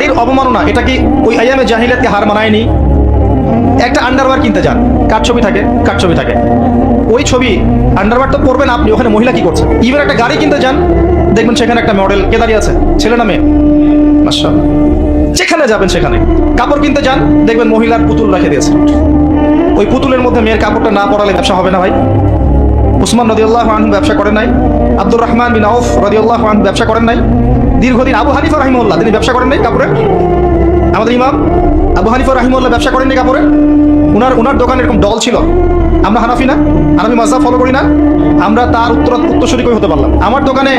নারীর অবমাননা, এটা কি ওই আইয়ামে জাহিলাতকে হার মানায়নি? একটা আন্ডারওয়ার কিনতে যান, কার ছবি থাকে? কার ছবি থাকে? ওই ছবি আন্ডারওয়ার তো পরবেন আপনি, ওখানে মহিলা কি করছে? ইভেন একটা গাড়ি কিনতে যান, দেখবেন সেখানে একটা মডেল কে দাঁড়িয়ে আছে? ছেলে না মেয়ে? যেখানে যাবেন সেখানে। কাপড় কিনতে যান, দেখবেন মহিলার পুতুল রেখে দিয়েছে। ওই পুতুলের মধ্যে মেয়ের কাপড়টা না পরালে ব্যবসা হবে না ভাই। উসমান রদিউল্লাহ আনহু ব্যবসা করেন নাই। আব্দুর রহমান বিন আউফ রদিউল্লাহ আনহু ব্যবসা করেন নাই। দীর্ঘদিন আবু হানিফা রাহিমুল্লাহ তিনি ব্যবসা করেন নাই কাপড়ের। আমাদের ইমাম আবু হানিফা রাহিমুল্লাহ ব্যবসা করেননি কাপড়ে উনার উনার দোকানে এরকম ডল ছিল। আমরা হানাফি না, হানাফি মাজাব ফলো করি না। আমরা তার উত্তর উত্তরসূরি করে হতে পারলাম আমার দোকানে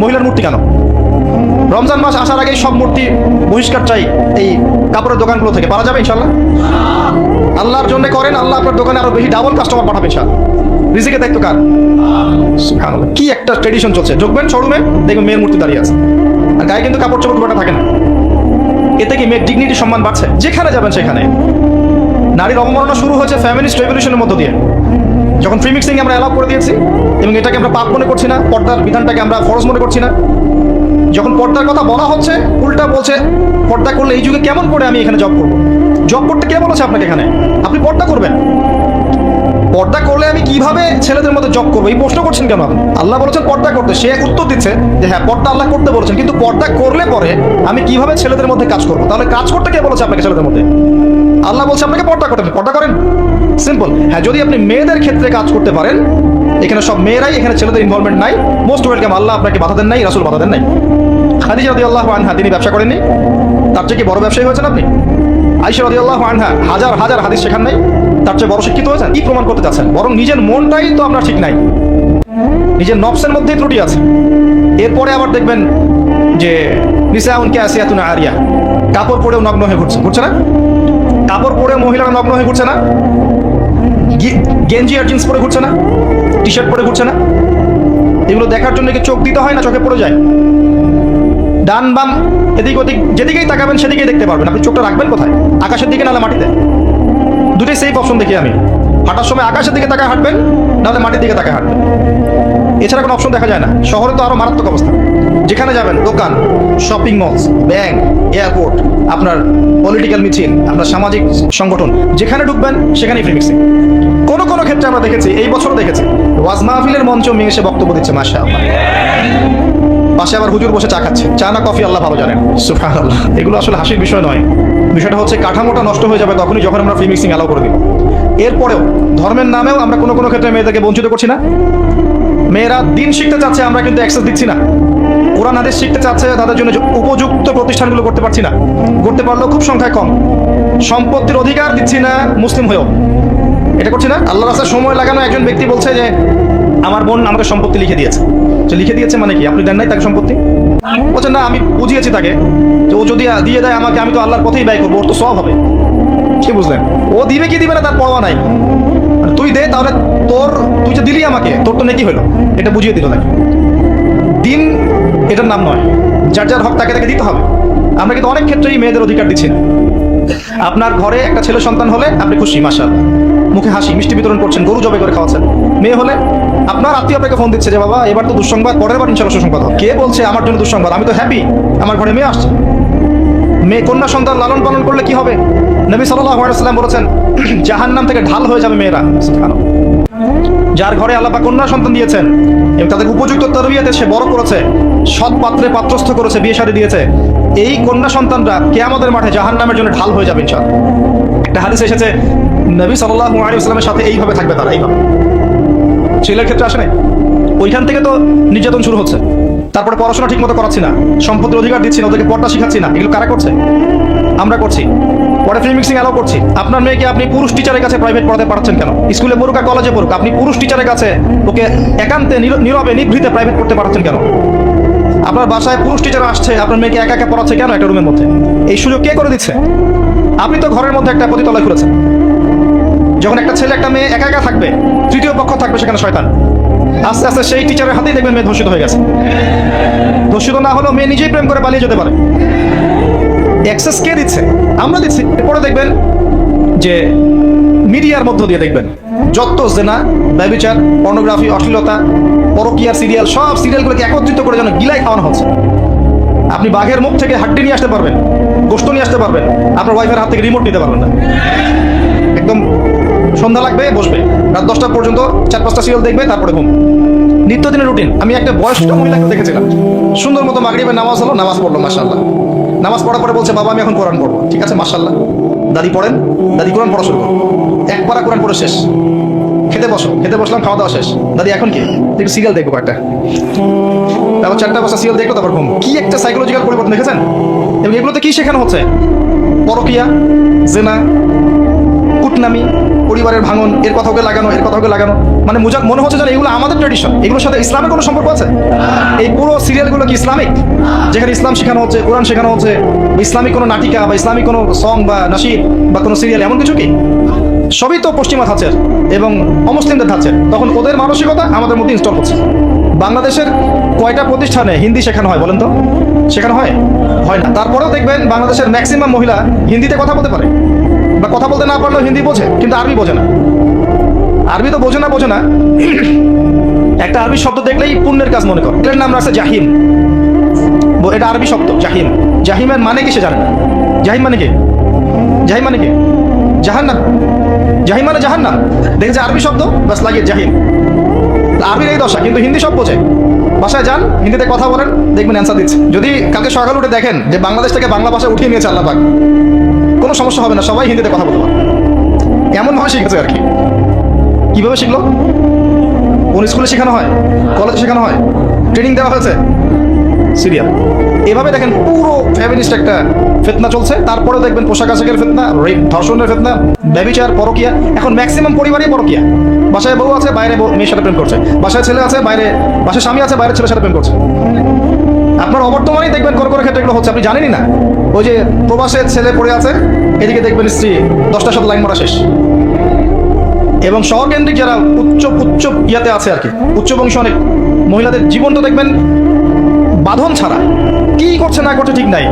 মহিলার মূর্তি কেন? রমজান মাস আসার আগেই সব মূর্তি বহিষ্কার চাই এই কাপড়ের দোকানগুলো থেকে। পারা যাবে ইনশাল্লাহ আল্লাহর জন্য করেন, আল্লাহ আপনার দোকানে আরও বেশি ডাবল কাস্টমার পাঠাবে ইনশাল্লাহ রিজিকে দায়িত্ব কার? সুবহানাল্লাহ। কি একটা ট্রেডিশন চলছে? ঢুকবেন শোরুমে দেখবেন মেয়ের মূর্তি দাঁড়িয়ে আছে। আর গায়ে কিন্তু কাপড় চোপড় থাকে না। এতে কি মেয়ের ডিগনিটি সম্মান বাড়ছে? যেখানে যাবেন সেখানে। নারীর অবমাননা শুরু হয়েছে ফ্যামিলিস্ট রেভলিউশনের মধ্য দিয়ে। যখন ফ্রি মিক্সিং আমরা অ্যালাউ করে দিয়েছি, এবং এটাকে আমরা পাপ মনে করছি না, পর্দার বিধানটাকে আমরা ফরজ মনে করছি না, যখন পর্দার কথা বলা হচ্ছে, উল্টা বলছে, পর্দা করলে এই যুগে কেমন করে আমি এখানে জব করব? জব করতে কে বলেছে আপনাকে এখানে? আপনি পর্দা করবেন। পর্দা কীভাবে ছেলেদের মধ্যে জব করব? এই প্রশ্ন করছেন কেন আপনি? আল্লাহ বলেছেন পর্দা করতে। সে উত্তর দিচ্ছে যে হ্যাঁ পর্দা আল্লাহ করতে বলেছেন, কিন্তু পর্দা করলে পরে আমি কীভাবে ছেলেদের মধ্যে কাজ করব? তাহলে কাজ করতে কে বলেছে আপনাকে ছেলেদের মধ্যে? আল্লাহ বলছে, আপনাকে পর্দা করতে। পর্দা করেন। সিম্পল হ্যাঁ যদি আপনি মেয়েদের ক্ষেত্রে কাজ করতে পারেন, এখানে সব মেয়েরাই, এখানে ছেলেদের ইনভলভমেন্ট নাই। মোস্ট ওয়েলকাম আল্লাহ আপনাকে বাধা দেন নাই, রাসুল বাধা দেন নাই। খাদিজা আল্লাহ আনহা, তিনি ব্যবসা করেননি। তার চেয়ে কি বড় ব্যবসায়ী হয়েছেন আপনি? আইসা রদি আল্লাহ আনহা হাজার হাজার হাদিস শেখান নাই, তার চেয়ে বড় শিক্ষিত হয়েছেন? কি প্রমাণ করতে চাচ্ছেন? বরং নিজের মনটাই তো আপনার ঠিক নাই। নিজের নফসের মধ্যেই ত্রুটি আছে। এরপরে আবার দেখবেন যে নিসাউন কে আসিয়া তুনা আরিয়া, কাপড় পরেও নগ্ন হয়ে ঘুরছে। ঘুরছে না? কাপড় পরে মহিলারা নগ্ন হয়ে ঘুরছে না? গেঞ্জি আর জিন্স পরে ঘুরছে না? টি শার্ট পরে ঘুরছে না? এগুলো দেখার জন্য কি চোখ দিতে হয় না চোখে পড়ে যায়? ডান বাম এদিক ওদিক, যেদিকেই তাকাবেন সেদিকেই দেখতে পারবেন। আপনি চোখটা রাখবেন কোথায়? আকাশের দিকে নাহলে মাটিতে? দুটোই সেফ অপশন দেখি আমি। হাঁটার সময় আকাশের দিকে তাকায় হাঁটবেন নাহলে মাটির দিকে তাকায় হাঁটবেন। এছাড়া কোনো অপশন দেখা যায় না। শহরে তো আরও মারাত্মক অবস্থা। যেখানে যাবেন, দোকান শপিং মলস ব্যাংক এয়ারপোর্ট আপনার পলিটিক্যাল মিছিল আপনার সামাজিক সংগঠন, যেখানে ঢুকবেন, সেখানেই ফ্রি মিক্সিং কোনো কোনো ক্ষেত্রে আমরা দেখেছি, এই বছরও দেখেছি, ওয়াজ মাহফিলের মঞ্চ মেয়ে এসে বক্তব্য দিচ্ছে মাসা পাশে আবার হুজুর বসে চা খাচ্ছে। চা না কফি আল্লাহ ভালো জানেন। এগুলো আসলে হাসির বিষয় নয়। বিষয়টা হচ্ছে কাঠামোটা নষ্ট হয়ে যাবে তখনই যখন আমরা ফ্রি মিক্সিং অ্যালাউ করে দিব। এরপরেও ধর্মের নামেও আমরা কোনো কোনো ক্ষেত্রে মেয়েদেরকে বঞ্চিত করছি না। মেয়েরা দিন শিখতে চাচ্ছে আমরা কিন্তু অ্যাক্সেস দিচ্ছি না। কোরআন হাদিস শিখতে চাচ্ছে তাদের জন্য উপযুক্ত প্রতিষ্ঠানগুলো করতে পারছি না। করতে পারলেও খুব সংখ্যায় কম। সম্পত্তির অধিকার দিচ্ছি না মুসলিম হয়েও। এটা করছি না? আল্লাহ রাস্তায় সময় লাগানো একজন ব্যক্তি বলছে যে আমার বোন আমাকে সম্পত্তি লিখে দিয়েছে। যে লিখে দিয়েছে মানে কি? আপনি দেন নাই তাকে সম্পত্তি? বলছেন না আমি বুঝিয়েছি তাকে। যে ও যদি দিয়ে দেয় আমাকে আমি তো আল্লাহর পথেই ব্যয় করব ওর তো সব হবে। কি বুঝলেন? ও দিবে কি দিবে না তার পরোয়া নাই। তুই দে তাহলে তোর তুই যে দিলি আমাকে তোর তো নাকি হলো। এটা বুঝিয়ে দিল নাকি দিন এটার নাম নয়। যার যার হক তাকে তাকে দিতে হবে। আমরা কিন্তু অনেক ক্ষেত্রেই মেয়েদের অধিকার দিচ্ছি। আপনার ঘরে একটা ছেলে সন্তান হলে আপনি খুশি মাসাল মুখে হাসি, মিষ্টি বিতরণ করছেন, গরু জবে করে খাওয়াচ্ছেন। মেয়ে হলে? আপনার আত্মীয় আপনাকে ফোন দিচ্ছে যে, বাবা, এবার তো দুঃসংবাদ, পরের বার ইনশাল্লাহ সুসংবাদ। কে বলছে, আমার জন্য দুঃসংবাদ, আমি তো হ্যাপি আমার ঘরে মেয়ে আসছে। মেয়ে কন্যা সন্তান লালন পালন করলে কি হবে? নবী সাল্লাম বলেছেন, জাহান্নাম থেকে ঢাল হয়ে যাবে মেয়েরা। যার ঘরে আল্লাপা কন্যা সন্তান দিয়েছেন, এবং তাদের উপযুক্ত তরবিয়াতে সে বড় করেছে, সৎ পাত্রে পাত্রস্থ করেছে, বিয়ে সারি দিয়েছে। এই কন্যা সন্তানরা কেয়ামতের মাঠে জাহান নামের জন্য ঢাল হয়ে যাবে ইনশাল একটা হাদিস এসেছে নবী সাল্লাহ সাথে এইভাবে থাকবে তারা, এইভাবে। ছেলের ক্ষেত্রে আসে নাই? ওইখান থেকে তো নির্যাতন শুরু হচ্ছে। তারপরে পড়াশোনা ঠিক মতো করাচ্ছি না, সম্পত্তির অধিকার দিচ্ছি না, ওদেরকে পড়া শিখাচ্ছি না, এগুলো কারা করছে? আমরা করছি। পরে ফ্রি মিক্সিং অ্যালাউ করছি। আপনার মেয়েকে আপনি পুরুষ টিচারের কাছে প্রাইভেট পড়াতে পারছেন কেন? স্কুলে পড়ুক কলেজে পড়ুক, আপনি পুরুষ টিচারের কাছে ওকে একান্তে, নীর- নীরবে নিভৃতে প্রাইভেট করতে পারছেন কেন? আপনার বাসায় পুরুষ টিচার আসছে, আপনার মেয়েকে একা একা পড়াচ্ছে কেন একটা রুমের মধ্যে? এই সুযোগ কে করে দিচ্ছে? আপনি তো ঘরের মধ্যে একটা প্রতিতলায় খুলেছেন যখন একটা ছেলে, একটা মেয়ে একা একা থাকবে, তৃতীয় পক্ষ থাকবে সেখানে শয়তান। আস্তে আস্তে সেই টিচারের হাতেই দেখবেন মেয়ে ধর্ষিত হয়ে গেছে। ধর্ষিত না হলেও মেয়ে নিজেই প্রেম করে পালিয়ে যেতে পারে। অ্যাক্সেস কে দিচ্ছে? আমরা দিচ্ছি। এরপরে দেখবেন যে মিডিয়ার মধ্য দিয়ে দেখবেন, যত জেনা, ব্যবিচার পর্নোগ্রাফি অশ্লীলতা পরকিয়ার সিরিয়াল সব সিরিয়ালগুলোকে একত্রিত করে যেন গিলাই খাওয়ানো হচ্ছে। আপনি বাঘের মুখ থেকে হাড্ডি নিয়ে আসতে পারবেন, গোস্ত নিয়ে আসতে পারবেন, আপনার ওয়াইফের হাত থেকে রিমোট নিতে পারবেন না। একদম সন্ধ্যা লাগবে, বসবে। রাত দশটা পর্যন্ত চার পাঁচটা সিরিয়াল দেখবে, তারপরে ঘুম। নিত্যদিনের রুটিন আমি একটা বয়স্ক মহিলাকে দেখেছিলাম। সুন্দর মতো মাগরিবের নামাজ হলো, নামাজ পড়ল মাসাল্লাহ নামাজ পড়ার পরে বলছে, বাবা, আমি এখন কোরআন পড়ব। ঠিক আছে মাসাল্লাহ দাদি পড়েন, দাদি কোরআন পড়া শুরু করো এক পারা কোরআন পড়ে শেষ। খেতে বসো, খেতে বসলাম, খাওয়া দাওয়া শেষ। দাদি, এখন কি? একটু সিরিয়াল দেখব একটা। তারপর চারটা বছর সিরিয়াল দেখল, তারপর ঘুম। কি একটা সাইকোলজিক্যাল পরিবর্তন, দেখেছেন? এবং এগুলোতে কি শেখানো হচ্ছে? পরকিয়া, জেনা, কুটনামি পরিবারের ভাঙন, এর কথা ওকে লাগানো, এর কথা ওকে লাগানো। মানে মুজা মনে হচ্ছে যেন এগুলো আমাদের ট্রেডিশন এগুলোর সাথে ইসলামের কোনো সম্পর্ক আছে? এই পুরো সিরিয়ালগুলো কি ইসলামিক? যেখানে ইসলাম শেখানো হচ্ছে, কোরআন শেখানো হচ্ছে, ইসলামিক কোনো নাটিকা বা ইসলামিক কোনো সং বা নাসির বা কোনো সিরিয়াল, এমন কিছু কি? সবই তো পশ্চিমা ধাঁচের এবং অমুসলিমদের ধাঁচের। তখন ওদের মানসিকতা আমাদের মধ্যে ইনস্টল হচ্ছে বাংলাদেশের কয়টা প্রতিষ্ঠানে হিন্দি শেখানো হয় বলেন তো? শেখানো হয়? হয় না। তারপরেও দেখবেন বাংলাদেশের ম্যাক্সিমাম মহিলা হিন্দিতে কথা বলতে পারে। বা কথা বলতে না পারলেও হিন্দি বোঝে, কিন্তু আরবি বোঝে না। আরবি তো বোঝে না বোঝে না। একটা আরবি শব্দ দেখলেই পুণ্যের কাজ মনে করে। এটার নাম রাখছে জাহিম। এটা আরবি শব্দ, জাহিম। জাহিমের মানে কি সে জানে না। জাহিম মানে কি? জাহিম মানে কি? জাহান্নাম। জাহিম মানে জাহান্নাম। দেখেছে আরবি শব্দ? বাস লাগিয়ে জাহিম। আরবির এই দশা, কিন্তু হিন্দি সব বোঝে। বাসায় যান, হিন্দিতে কথা বলেন, দেখবেন অ্যান্সার দিচ্ছে। যদি কালকে সকাল উঠে দেখেন যে বাংলাদেশ থেকে বাংলা ভাষা উঠিয়ে নিয়েছে আল্লাহ পাক কোনো সমস্যা হবে না, সবাই হিন্দিতে কথা বলতে পারবে। এমন ভাবে শিখেছে আর কি। কীভাবে শিখলো? কোন স্কুলে শেখানো হয়? কলেজে শেখানো হয়? ট্রেনিং দেওয়া হয়েছে? সিরিয়াল। এভাবে দেখেন পুরো ফ্যামিলিস্ট একটা ফেতনা চলছে। তারপরে দেখবেন পোশাক আশাকের ফেতনা, রেপ ধর্ষণের ফেতনা, ব্যবিচার, পরকিয়া। এখন ম্যাক্সিমাম পরিবারই পরকিয়া। বাসায় বউ আছে, বাইরে মেয়ের সাথে প্রেম করছে। বাসায় ছেলে আছে, বাইরে, বাসায় স্বামী আছে বাইরে ছেলের সাথে প্রেম করছে। আপনার অবর্তমানেই দেখবেন কোন কোন ক্ষেত্রে এগুলো হচ্ছে, আপনি জানেনই না। ওই যে প্রবাসে ছেলে পড়ে আছে, এদিকে দেখবেন স্ত্রী, দশটার সাথে লাইন মারা শেষ। এবং শহরকেন্দ্রিক যারা উচ্চ উচ্চ ইয়াতে আছে আর কি, উচ্চ বংশ অনেক মহিলাদের জীবন তো দেখবেন বাঁধন ছাড়া। কি করছে না করছে ঠিক নাই।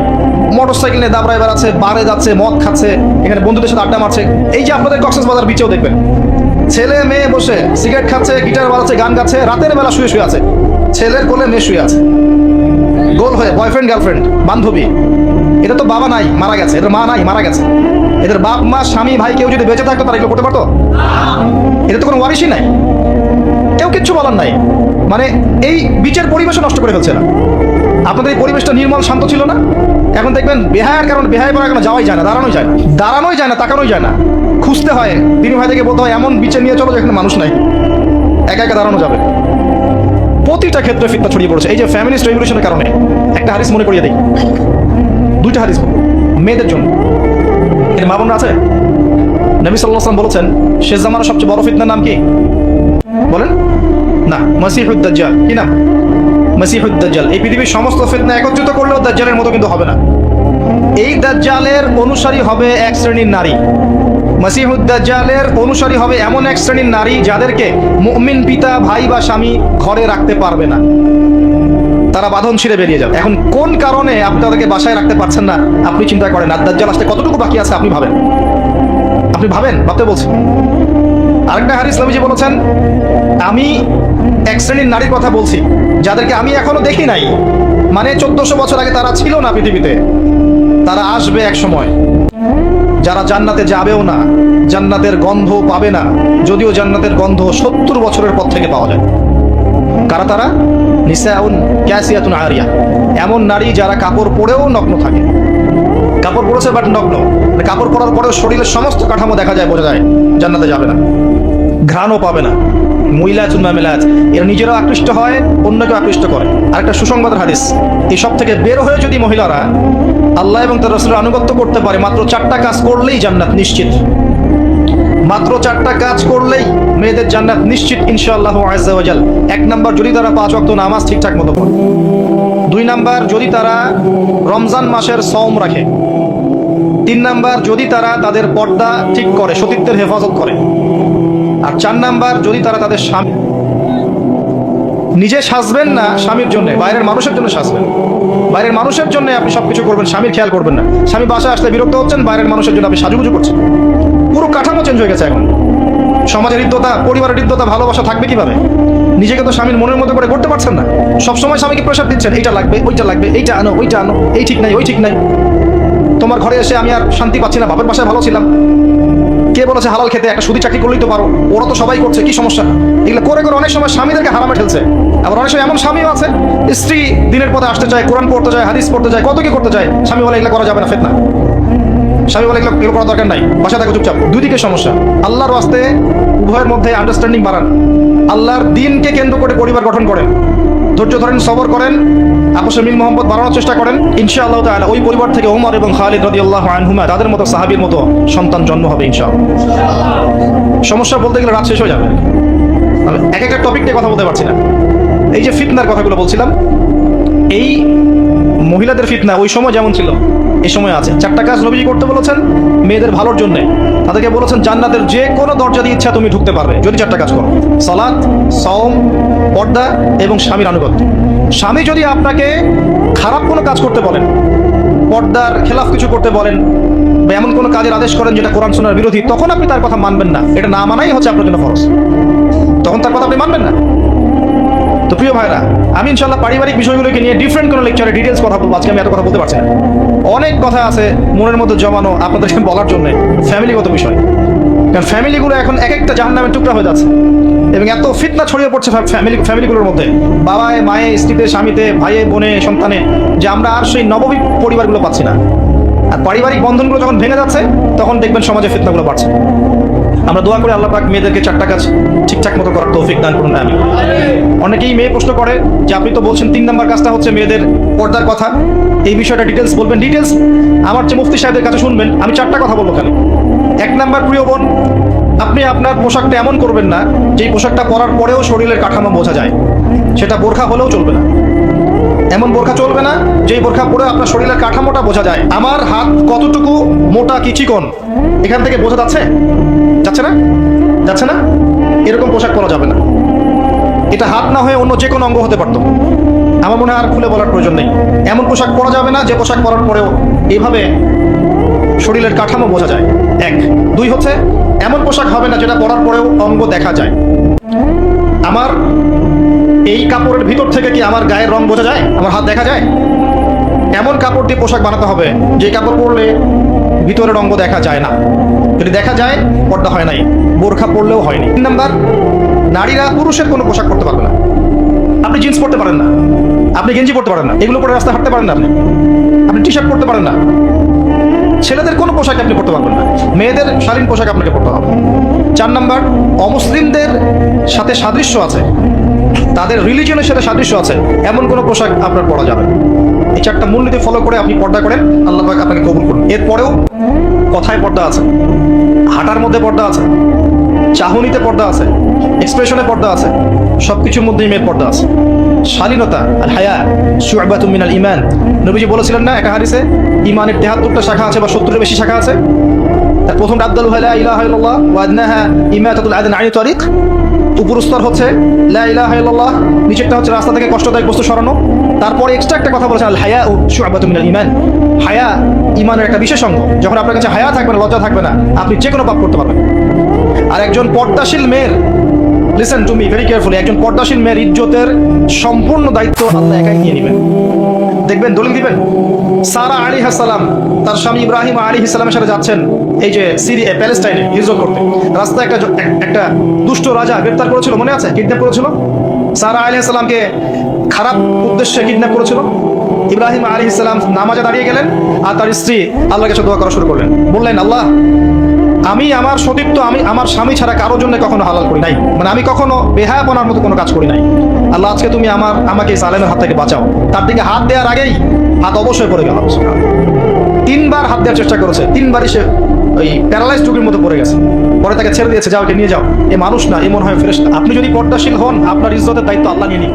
মোটর সাইকেল নিয়ে দাবড়ায় বেড়াচ্ছে, বারে যাচ্ছে, মদ খাচ্ছে, এখানে বন্ধুদের সাথে আড্ডা মারছে। এই যে আপনাদের কক্সেস বাজার বিচেও দেখবেন। ছেলে মেয়ে বসে সিগারেট খাচ্ছে, গিটার বাজাচ্ছে, গান গাচ্ছে, রাতের বেলা শুয়ে শুয়ে আছে। ছেলের কোলে মেয়ে শুয়ে আছে। গোল হয়ে বয়ফ্রেন্ড গার্লফ্রেন্ড বান্ধবী। এটা তো বাবা নাই, মারা গেছে। এদের মা নাই, মারা গেছে। এদের বাপ, মা, স্বামী, ভাই কেউ যদি বেঁচে থাকতো, তারা এগুলো করতে পারতো? এদের তো কোনো ওয়ারিশই নাই। কেউ কিচ্ছু বলার নাই। মানে এই বিচের পরিবেশও নষ্ট করে ফেলছে না আপনাদের এই পরিবেশটা নির্মল, শান্ত ছিল না? এখন দেখবেন বেহায়ের কারণ বেহায় পড়া এখন যাওয়াই যায় না, দাঁড়ানোই যায় না। দাঁড়ানোই যায় না, তাকানোই যায় না। খুঁজতে হয় তিনি ভাই থেকে বলতে হয়, এমন বিচে নিয়ে চলো যেখানে মানুষ নাই। একা একা দাঁড়ানো যাবে। প্রতিটা ক্ষেত্রে ফিতনা ছড়িয়ে পড়েছে। এই যে ফ্যামিলিস্ট রেভলিউশনের কারণে, একটা হারিস মনে করিয়ে দিই। দুইটা হাদিস বলব, মেয়েদের জন্য। এর মা বোনরা আছে? নবী সাল্লাহ আসলাম বলেছেন শেষ জামানের সবচেয়ে বড় ফিতনার নাম কি? বলেন। না মাসিহুদ্দাজ্জাল কি নাম? মাসিহুদ্দাজ্জাল এই পৃথিবীর সমস্ত ফিতনা একত্রিত করলেও দাজ্জালের মতো কিন্তু হবে না। এই দাজ্জালের অনুসারী হবে এক শ্রেণির নারী। মাসিহুদ্দাজ্জালের অনুসারী হবে এমন এক শ্রেণির নারী যাদেরকে মুমিন পিতা ভাই বা স্বামী ঘরে রাখতে পারবে না। তারা বাঁধন ছিঁড়ে বেরিয়ে যাবে। এখন কোন কারণে আপনি তাদেরকে বাসায় রাখতে পারছেন না, আপনি চিন্তা করেন, আর দাজ্জাল আসতে কতটুকু বাকি আছে আপনি ভাবেন? আপনি ভাবেন? ভাবতে বলছেন আরেকটা হারিস ইসলামী বলেছেন, আমি এক শ্রেণির নারীর কথা বলছি, যাদেরকে আমি এখনও দেখি নাই। মানে চোদ্দশো বছর আগে তারা ছিল না পৃথিবীতে। তারা আসবে এক সময়। যারা জান্নাতে যাবেও না, জান্নাতের গন্ধ পাবে না, যদিও জান্নাতের গন্ধ সত্তর বছরের পর থেকে পাওয়া যায়। কারা তারা? নিসাউন ক্যাসিয়াতুন আরিয়া। এমন নারী যারা কাপড় পরেও নগ্ন থাকে। কাপড় পরেছে বাট নগ্ন। মানে কাপড় পরার পরেও শরীরের সমস্ত কাঠামো দেখা যায়, বোঝা যায়, জান্নাতে যাবে না। ঘ্রাণও পাবে না। মহিলা চুন্মা মেলাজ এরা নিজেরাও আকৃষ্ট হয় অন্যকে আকৃষ্ট করে। আর একটা সুসংবাদের হাদিস। এই সব থেকে বের হয়ে যদি মহিলারা আল্লাহ এবং তার রসুলের আনুগত্য করতে পারে, মাত্র চারটা কাজ করলেই জান্নাত নিশ্চিত। মাত্র চারটা কাজ করলেই মেয়েদের জান্নাত নিশ্চিত ইনশাআল্লাহ আজাল এক নাম্বার যদি তারা পাঁচ ওয়াক্ত নামাজ ঠিকঠাক মতো পড়ে। দুই নাম্বার যদি তারা রমজান মাসের সওম রাখে। তিন নাম্বার যদি তারা তাদের পর্দা ঠিক করে, সতীত্বের হেফাজত করে। আর চার নাম্বার যদি তারা তাদের স্বামী নিজে সাজবেন না স্বামীর জন্য, বাইরের মানুষের জন্য সাজবেন। বাইরের মানুষের জন্য আপনি সবকিছু করবেন, স্বামীর খেয়াল করবেন না। স্বামী বাসায় আসলে বিরক্ত হচ্ছেন, বাইরের মানুষের জন্য আপনি সাজুগুজু করছেন। পুরো কাঠামো চেঞ্জ হয়ে গেছে এখন। সমাজের হৃদ্যতা পরিবারের হৃদ্যতা ভালোবাসা থাকবে কীভাবে? নিজেকে তো স্বামীর মনের মতো করে করতে পারছেন না। সবসময় স্বামীকে প্রেশার দিচ্ছেন, এইটা লাগবে, ওইটা লাগবে, এইটা আনো, ওইটা আনো, এই ঠিক নাই, ওই ঠিক নাই। তোমার ঘরে এসে আমি আর শান্তি পাচ্ছি না, বাপের বাসায় ভালো ছিলাম। কে বলেছে হালাল খেতে একটা সুদি চাকরি করলেই তো পারো? ওরা তো সবাই করছে, কি সমস্যা? এগুলো করে করে অনেক সময় স্বামীদেরকে হারামে ঠেলছে। আবার অনেক সময় এমন স্বামীও আছে, স্ত্রী দিনের পথে আসতে চায়, কোরআন পড়তে যায় হাদিস পড়তে যায় কত কি করতে চায়, স্বামী বলে এগুলো করা যাবে না, ফেতনা। স্বামী বলে এগুলো করার দরকার নাই। বাসা থাকো, চুপচাপ। দুই দিকে সমস্যা। আল্লাহর ওয়াস্তে উভয়ের মধ্যে আন্ডারস্ট্যান্ডিং বাড়ান। আল্লাহর দিনকে কেন্দ্র করে পরিবার গঠন করেন। ধৈর্য ধরেন, সবর করেন। আপোষে মিল মোহাম্মদ বাড়ানোর চেষ্টা করেন। ইনশাআল্লাহ তাআলা ওই পরিবার থেকে ওমর এবং খালিদ রাদিয়াল্লাহু আনহুমা তাদের মতো সাহাবীর মতো সন্তান জন্ম হবে, ইনশাআল্লাহ। সমস্যা বলতে গেলে রাত শেষ হয়ে যাবে। এক একটা টপিক নিয়ে কথা বলতে পারছি না। এই যে ফিতনার কথাগুলো বলছিলাম, এই মহিলাদের ফিতনা ওই সময় যেমন ছিল এই সময় আছে। চারটা কাজ নবীজি করতে বলেছেন মেয়েদের ভালোর জন্য। তাদেরকে বলেছেন, জান্নাতের যে কোনো দরজা দিয়ে ইচ্ছা তুমি ঢুকতে পারবে। যদি চারটা কাজ করো, সালাত, সওম, পর্দা এবং স্বামীর আনুগত্য। স্বামী যদি আপনাকে খারাপ কোনো কাজ করতে বলেন, পর্দার খেলাফ কিছু করতে বলেন বা এমন কোনো কাজের আদেশ করেন যেটা কোরআন শোনার বিরোধী, তখন আপনি তার কথা মানবেন না। এটা না মানাই হচ্ছে আপনার জন্য ফরজ। তখন তার কথা আপনি মানবেন না। তো প্রিয় ভাইরা আমি ইনশাল্লাহ পারিবারিক বিষয়গুলোকে নিয়ে ডিফারেন্ট কোনো লেকচারে ডিটেলস কথা বলব। আজকে আমি এত কথা বলতে পারছি না। অনেক কথা আছে মনের মধ্যে জমানো আপনাদেরকে বলার জন্য ফ্যামিলিগত বিষয়। কারণ ফ্যামিলিগুলো এখন এক একটা জাহান্নামের টুকরা হয়ে যাচ্ছে। এবং এত ফিতনা ছড়িয়ে পড়ছে ফ্যামিলি ফ্যামিলিগুলোর মধ্যে। বাবায়, মায়ে, স্ত্রীতে, স্বামীতে, ভাইয়ে, বোনে, সন্তানে, যে আমরা আর সেই নববী পরিবারগুলো পাচ্ছি না। আর পারিবারিক বন্ধনগুলো যখন ভেঙে যাচ্ছে, তখন দেখবেন সমাজে ফিতনাগুলো বাড়ছে। আমরা দোয়া করি আল্লাহ পাক মেয়েদেরকে চারটা কাজ ঠিকঠাক মতো করার তৌফিক দান করুন আমি অনেকেই মেয়ে প্রশ্ন করে যে আপনি তো বলছেন তিন নম্বর কাজটা হচ্ছে মেয়েদের পর্দার কথা। এই বিষয়টা ডিটেলস বলবেন। ডিটেলস আমার যে মুফতি সাহেবের কাছে শুনবেন আমি চারটা কথা বলব খালি এক নাম্বার প্রিয় বোন আপনি আপনার পোশাকটা এমন করবেন না যেই পোশাকটা পরার পরেও শরীরের কাঠামো বোঝা যায়। সেটা বোরখা হলেও চলবে না। এমন বোরখা চলবে না, যেই বোরখা পরে আপনার শরীরের কাঠামোটা বোঝা যায়। আমার হাত কতটুকু মোটা কি চিকন এখান থেকে বোঝা যাচ্ছে? যাচ্ছে না? যাচ্ছে না? এরকম পোশাক পরা যাবে না। এটা হাত না হয়ে অন্য যে কোনো অঙ্গ হতে পারতো। আমার মনে হয় আর খুলে বলার প্রয়োজন নেই। এমন পোশাক পরা যাবে না, যে পোশাক পরার পরেও এইভাবে শরীরের কাঠামো বোঝা যায়। এক। দুই হচ্ছে, এমন পোশাক হবে না, যেটা পরার পরেও অঙ্গ দেখা যায়। আমার এই কাপড়ের ভিতর থেকে কি আমার গায়ের রং বোঝা যায়? আমার হাত দেখা যায়? এমন কাপড় দিয়ে পোশাক বানাতে হবে, যে কাপড় পরলে ভিতরের অঙ্গ দেখা যায় না। যদি দেখা যায়, পর্দা হয় নাই, বোরখা পরলেও হয়নি। তিন নাম্বার, নারীরা পুরুষের কোনো পোশাক পরতে পারবে না। আপনি জিন্স পরতে পারেন না। আপনি গেঞ্জি পরতে পারেন না। এগুলো পরে রাস্তায় হাঁটতে পারেন না আপনি। আপনি টি শার্ট পরতে পারেন না। ছেলেদের কোনো পোশাক আপনি পরতে পারবেন না। মেয়েদের শালীন পোশাক আপনাকে পরতে হবে। চার নাম্বার, অমুসলিমদের সাথে সাদৃশ্য আছে। তাদের রিলিজনের সাথে সাদৃশ্য আছে। এমন কোনো পোশাক আপনার পরা যাবে। এই চারটা মূলনীতি ফলো করে আপনি পর্দা করেন, আল্লাহ আপনাকে কবুল করুন। এরপরেও কথায় পর্দা আছে, হাঁটার মধ্যে পর্দা আছে, চাহনিতে পর্দা আছে এক্সপ্রেশনে পর্দা আছে সব কিছুর মধ্যেই মেয়ের পর্দা আছে। শালীনতা, আর হায়া মিনাল ইমান নবীজি বলেছিলেন না একটা হাদিসে ইমানের তেহাত্তরটা শাখা আছে বা সত্তরের বেশি শাখা আছে? তার প্রথমটা, আব্দুল হালা ইলাহা ইল্লাল্লাহ, ওয়া আদনাহা ইমাতাতুল আদন আনি তারিক। উপর স্তর হচ্ছে, লা ইলাহা ইল্লাল্লাহ, নিচেরটা হচ্ছে রাস্তা থেকে কষ্টদায়ক বস্তু সরানো। তারপরে এক্সট্রা একটা কথা বলেছেন হায়া ও মিনাল ইমান হায়া ইমানের একটা বিশেষ অঙ্গ, যখন আপনার কাছে হায়া থাকবে না, লজ্জা থাকবে না, আপনি যে কোনো পাপ করতে পারবেন। আর একজন পর্দাশীল মেয়ের listen to me very carefully একজন পর্দাশীল মেয়ের ইজ্জতের সম্পূর্ণ দায়িত্ব আল্লাহ একাই নিয়ে নেবেন। দেখবেন, দলিল দিবেন, সারা আলী হাসালাম তার স্বামী ইব্রাহিম আলী ইসলামের সাথে যাচ্ছেন। এই যে সিরিয়া, প্যালেস্টাইনে হিজরত করতে। রাস্তায় একটা একটা দুষ্ট রাজা গ্রেপ্তার করেছিল, মনে আছে? কিডন্যাপ করেছিল? সারা আলী সালামকে খারাপ উদ্দেশ্যে কিডন্যাপ করেছিল। ইব্রাহিম আলী ইসলাম নামাজে দাঁড়িয়ে গেলেন আর তার স্ত্রী আল্লাহর কাছে দোয়া করা শুরু করলেন। বললেন, আল্লাহ, আমি আমার সতীত্ব, আমি আমার স্বামী ছাড়া কারোর জন্য কখনো হালাল করি নাই। মানে আমি কখনো বেহায়াপনার মতো কোনো কাজ করি নাই। আল্লাহ, আজকে তুমি আমার, আমাকে এই জালেমের হাত থেকে বাঁচাও। তার দিকে হাত দেওয়ার আগেই হাত অবশ্যই পড়ে গেল। তিনবার হাত দেওয়ার চেষ্টা করেছে। তিনবারই সে ওই প্যারালাইজ রোগীর মতো পড়ে গেছে। পরে তাকে ছেড়ে দিয়েছে, যাও নিয়ে যাও। এ মানুষ না, এ মনে হয় ফেরেশতা। আপনি যদি পর্দাশীল হন, আপনার ইজ্জতের দায়িত্ব আল্লাহ নিয়ে নিন